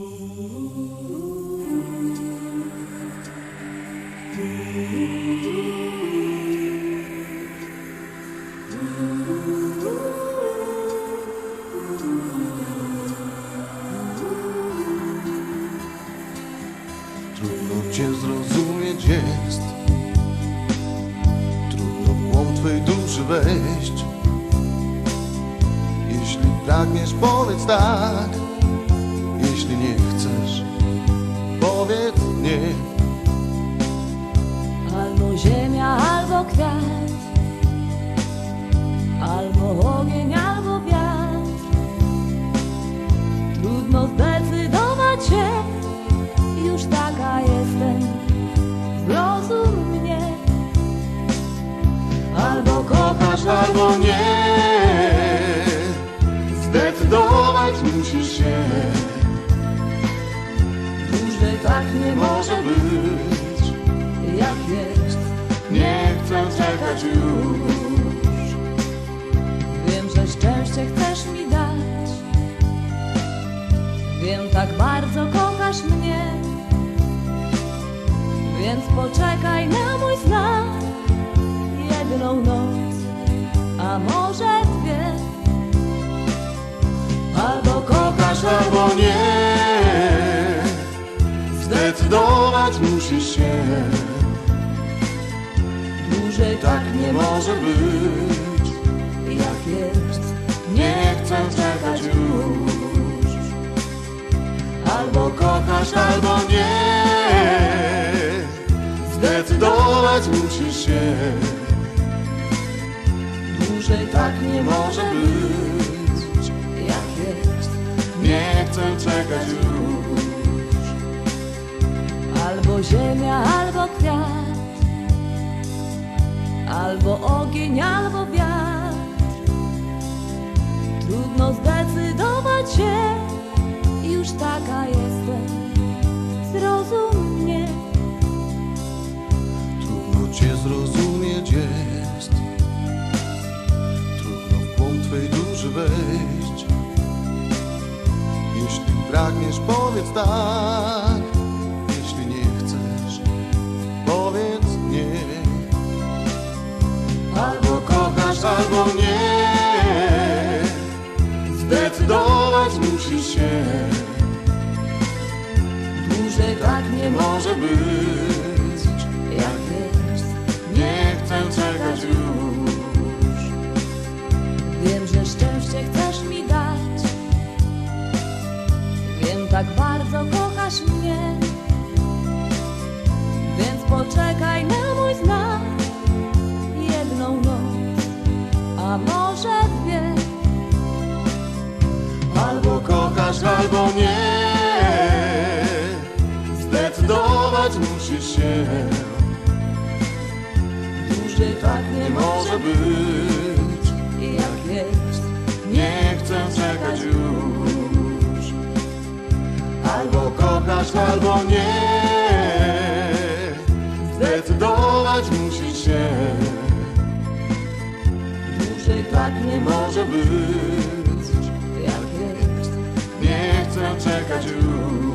Trudno cię zrozumieć jest. Trudno w głąb twej duszy wejść. Jeśli pragniesz powiedz tak Jeśli nie chcesz. Powiedz nie Wiem, tak bardzo kochasz mnie. Więc poczekaj na mój znak. Jedną noc, a może dwie. Albo Kochasz albo nie. Zdecydować musisz się. Dłużej Tak nie może być. Jak jest Nie chcę czekać już Albo kochasz albo nie. Zdecydować musisz się. Dłużej Tak nie może być jak jest. Nie chcę czekać już. Albo ziemia, albo kwiat. Albo ogień, albo wiatr pragniesz powiedz tak. Jeśli nie chcesz powiedz nie. Albo kochasz albo nie. Zdecydować musisz się. Dłużej tak nie może być tak bardzo kochasz mnie. Więc poczekaj na mój znak. Jedną noc, a może dwie. Albo kochasz, albo nie. Zdecydować musisz się. Dłużej tak nie może być albo nie. Zdecydować musisz się. Dłużej tak nie może być. Jak jest Nie chcę czekać już